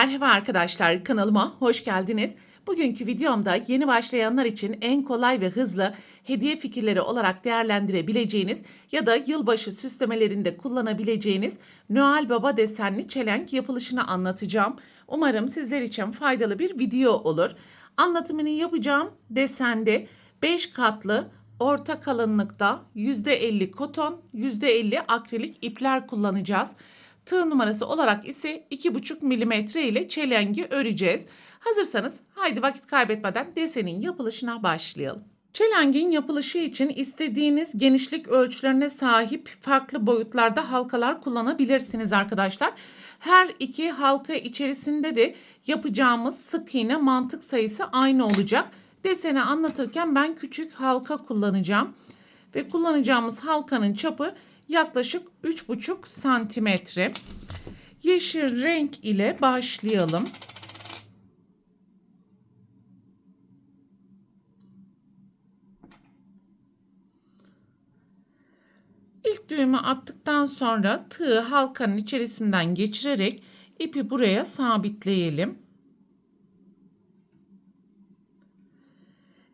Merhaba arkadaşlar kanalıma hoş geldiniz. Bugünkü videomda yeni başlayanlar için en kolay ve hızlı hediye fikirleri olarak değerlendirebileceğiniz ya da yılbaşı süslemelerinde kullanabileceğiniz Noel Baba desenli çelenk yapılışını anlatacağım. Umarım sizler için faydalı bir video olur. Anlatımını yapacağım desende 5 katlı orta kalınlıkta %50 koton, %50 akrilik ipler kullanacağız. Tığ numarası olarak ise 2,5 milimetre ile çelengi öreceğiz. Hazırsanız haydi vakit kaybetmeden desenin yapılışına başlayalım. Çelengin yapılışı için istediğiniz genişlik ölçülerine sahip farklı boyutlarda halkalar kullanabilirsiniz arkadaşlar. Her iki halka içerisinde de yapacağımız sık iğne mantık sayısı aynı olacak. Deseni anlatırken ben küçük halka kullanacağım. Ve kullanacağımız halkanın çapı yaklaşık 3,5 santimetre. Yeşil renk ile başlayalım. İlk düğümü attıktan sonra tığı halkanın içerisinden geçirerek ipi buraya sabitleyelim.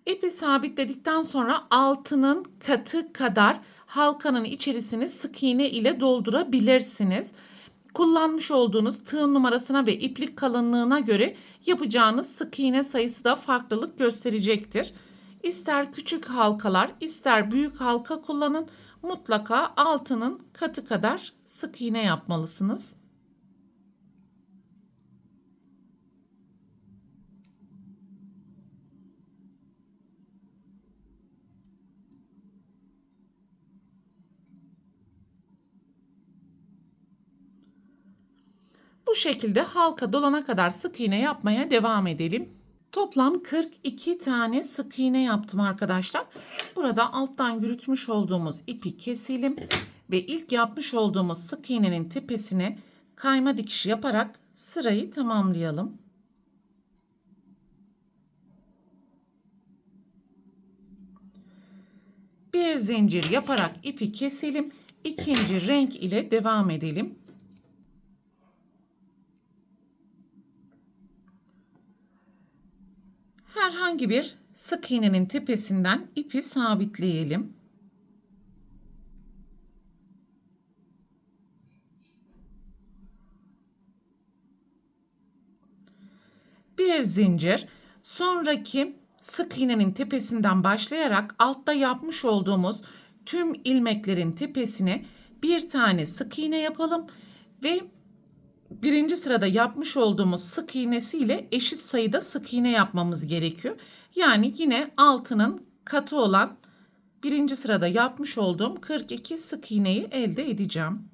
İpi sabitledikten sonra altının katı kadar halkanın içerisini sık iğne ile doldurabilirsiniz. Kullanmış olduğunuz tığ numarasına ve iplik kalınlığına göre yapacağınız sık iğne sayısı da farklılık gösterecektir. İster küçük halkalar, ister büyük halka kullanın. Mutlaka altının katı kadar sık iğne yapmalısınız. Bu şekilde halka dolana kadar sık iğne yapmaya devam edelim. Toplam 42 tane sık iğne yaptım arkadaşlar. Burada alttan yürütmüş olduğumuz ipi keselim ve ilk yapmış olduğumuz sık iğnenin tepesine kayma dikişi yaparak sırayı tamamlayalım. Bir zincir yaparak ipi keselim. İkinci renk ile devam edelim. Herhangi bir sık iğnenin tepesinden ipi sabitleyelim. Bir zincir sonraki sık iğnenin tepesinden başlayarak altta yapmış olduğumuz tüm ilmeklerin tepesine bir tane sık iğne yapalım ve birinci sırada yapmış olduğumuz sık iğnesiyle eşit sayıda sık iğne yapmamız gerekiyor. Yani yine altının katı olan birinci sırada yapmış olduğum 42 sık iğneyi elde edeceğim.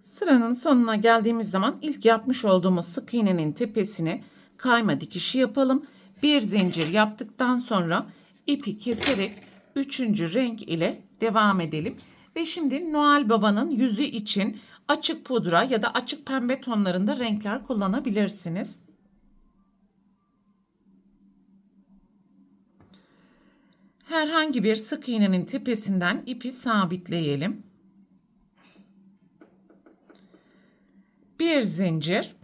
Sıranın sonuna geldiğimiz zaman ilk yapmış olduğumuz sık iğnenin tepesine kayma dikişi yapalım. Bir zincir yaptıktan sonra ipi keserek üçüncü renk ile devam edelim. Ve şimdi Noel Baba'nın yüzü için açık pudra ya da açık pembe tonlarında renkler kullanabilirsiniz. Herhangi bir sık iğnenin tepesinden ipi sabitleyelim. Bir zincir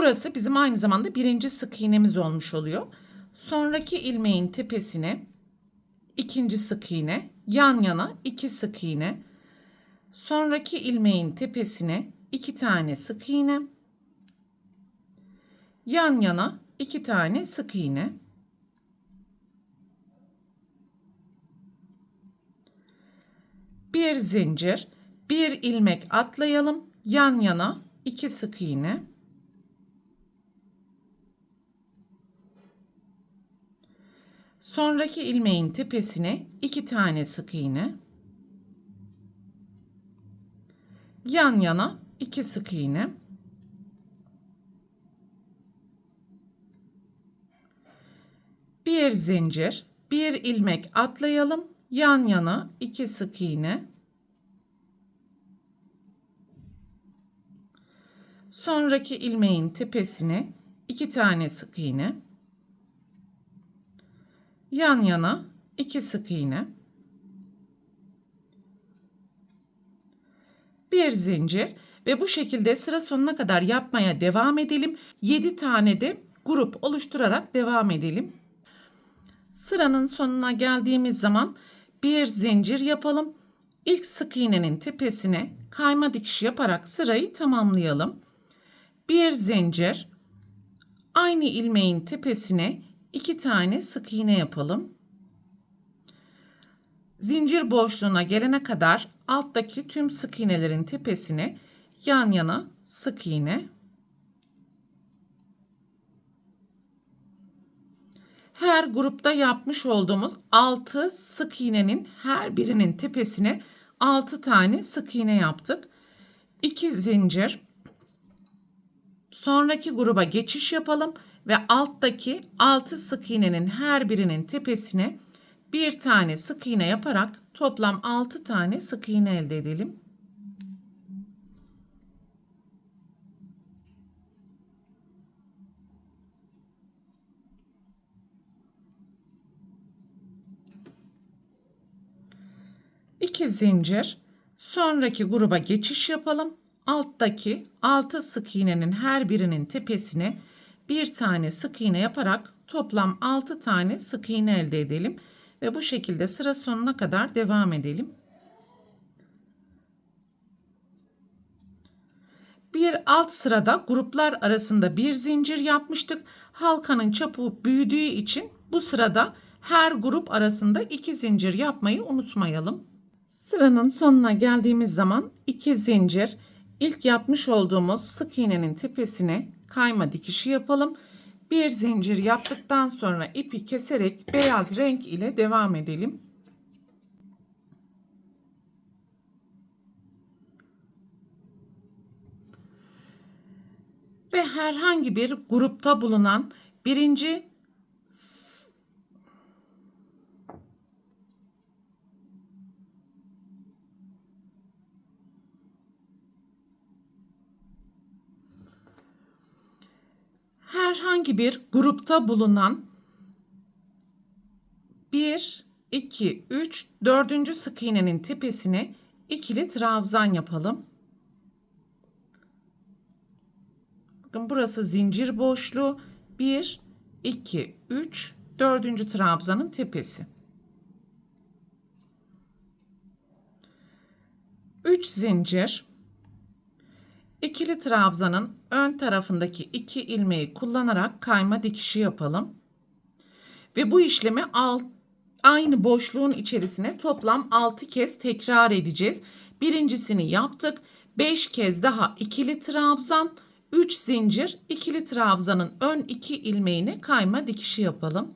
Burası bizim aynı zamanda birinci sık iğnemiz olmuş oluyor. Sonraki ilmeğin tepesine ikinci sık iğne, yan yana iki sık iğne. Sonraki ilmeğin tepesine iki tane sık iğne. Yan yana iki tane sık iğne. Bir zincir, bir ilmek atlayalım. Yan yana iki sık iğne. Sonraki ilmeğin tepesine iki tane sık iğne. Yan yana iki sık iğne. Bir zincir, bir ilmek atlayalım. Yan yana iki sık iğne. Sonraki ilmeğin tepesine iki tane sık iğne. Yan yana 2 sık iğne. Bir zincir ve bu şekilde sıra sonuna kadar yapmaya devam edelim. 7 tane de grup oluşturarak devam edelim. Sıranın sonuna geldiğimiz zaman bir zincir yapalım. İlk sık iğnenin tepesine kayma dikiş yaparak sırayı tamamlayalım. Bir zincir aynı ilmeğin tepesine iki tane sık iğne yapalım. Zincir boşluğuna gelene kadar alttaki tüm sık iğnelerin tepesine yan yana sık iğne her grupta yapmış olduğumuz 6 sık iğnenin her birinin tepesine 6 tane sık iğne yaptık. 2 zincir. Sonraki gruba geçiş yapalım ve alttaki 6 sık iğnenin her birinin tepesine bir tane sık iğne yaparak toplam 6 tane sık iğne elde edelim. İki zincir. Sonraki gruba geçiş yapalım. Alttaki 6 sık iğnenin her birinin tepesine bir tane sık iğne yaparak toplam 6 tane sık iğne elde edelim ve bu şekilde sıra sonuna kadar devam edelim. Bir alt sırada gruplar arasında bir zincir yapmıştık. Halkanın çapı büyüdüğü için bu sırada her grup arasında iki zincir yapmayı unutmayalım. Sıranın sonuna geldiğimiz zaman iki zincir ilk yapmış olduğumuz sık iğnenin tepesine kayma dikişi yapalım. Bir zincir yaptıktan sonra ipi keserek beyaz renk ile devam edelim. Ve herhangi bir grupta bulunan birinci herhangi bir grupta bulunan 1, 2, 3, 4. sık iğnenin tepesine ikili trabzan yapalım. Bakın burası zincir boşluğu. 1, 2, 3, 4. trabzanın tepesi. 3 zincir İkili trabzanın ön tarafındaki iki ilmeği kullanarak kayma dikişi yapalım. Ve bu işlemi alt, aynı boşluğun içerisine toplam 6 kez tekrar edeceğiz. Birincisini yaptık. 5 kez daha ikili trabzan, 3 zincir, ikili trabzanın ön iki ilmeğini kayma dikişi yapalım.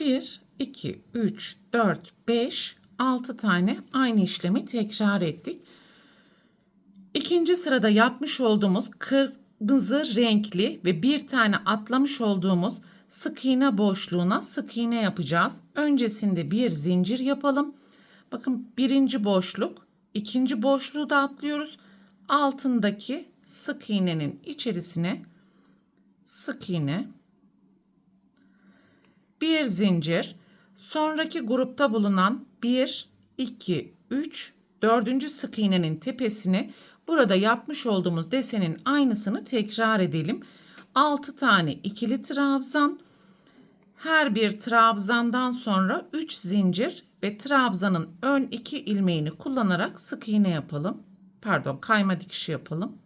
Bir, iki, üç, dört, beş, altı tane aynı işlemi tekrar ettik. İkinci sırada yapmış olduğumuz kırmızı renkli ve bir tane atlamış olduğumuz sık iğne boşluğuna sık iğne yapacağız. Öncesinde bir zincir yapalım. Bakın birinci boşluk, ikinci boşluğu da atlıyoruz. Altındaki sık iğnenin içerisine sık iğne, bir zincir, sonraki grupta bulunan 1, 2, 3, 4. sık iğnenin tepesine burada yapmış olduğumuz desenin aynısını tekrar edelim. 6 tane ikili trabzan, her bir trabzandan sonra 3 zincir ve trabzanın ön iki ilmeğini kullanarak sık iğne yapalım. Pardon, kayma dikişi yapalım.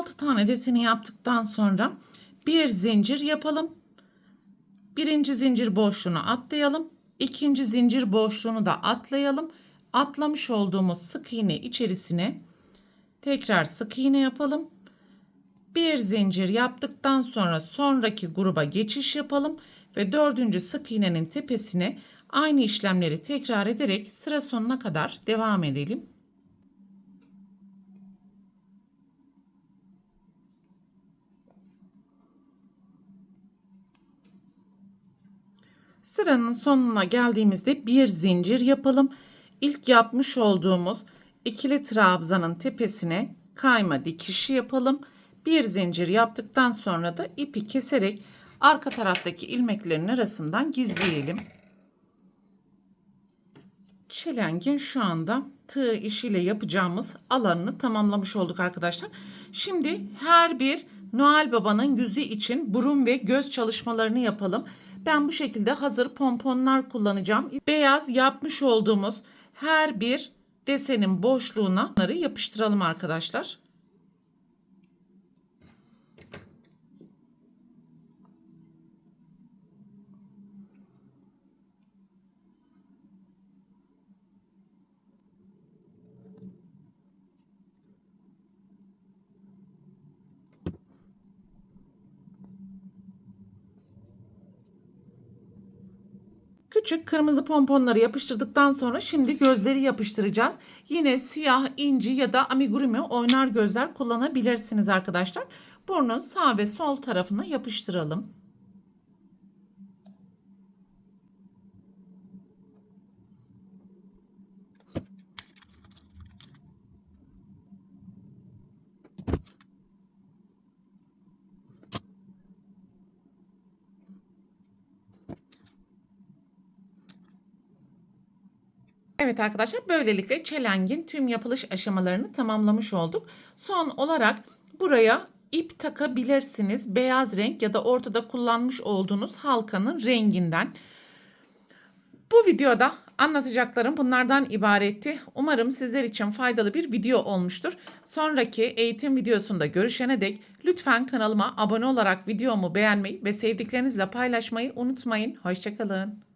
Altı tane deseni yaptıktan sonra bir zincir yapalım. Birinci zincir boşluğunu atlayalım. İkinci zincir boşluğunu da atlayalım. Atlamış olduğumuz sık iğne içerisine tekrar sık iğne yapalım. Bir zincir yaptıktan sonra sonraki gruba geçiş yapalım ve dördüncü sık iğnenin tepesine aynı işlemleri tekrar ederek sıra sonuna kadar devam edelim. Sıranın sonuna geldiğimizde bir zincir yapalım. İlk yapmış olduğumuz ikili trabzanın tepesine kayma dikişi yapalım. Bir zincir yaptıktan sonra da ipi keserek arka taraftaki ilmeklerin arasından gizleyelim. Çelengin şu anda tığ işiyle yapacağımız alanını tamamlamış olduk arkadaşlar. Şimdi her bir Noel Baba'nın yüzü için burun ve göz çalışmalarını yapalım. Ben bu şekilde hazır pomponlar kullanacağım. Beyaz yapmış olduğumuz her bir desenin boşluğuna bunları yapıştıralım arkadaşlar. Küçük kırmızı pomponları yapıştırdıktan sonra şimdi gözleri yapıştıracağız. Yine siyah, inci ya da amigurumi oynar gözler kullanabilirsiniz arkadaşlar. Burnun sağ ve sol tarafına yapıştıralım. Evet arkadaşlar böylelikle çelengin tüm yapılış aşamalarını tamamlamış olduk. Son olarak buraya ip takabilirsiniz. Beyaz renk ya da ortada kullanmış olduğunuz halkanın renginden. Bu videoda anlatacaklarım bunlardan ibaretti. Umarım sizler için faydalı bir video olmuştur. Sonraki eğitim videosunda görüşene dek lütfen kanalıma abone olarak videomu beğenmeyi ve sevdiklerinizle paylaşmayı unutmayın. Hoşçakalın.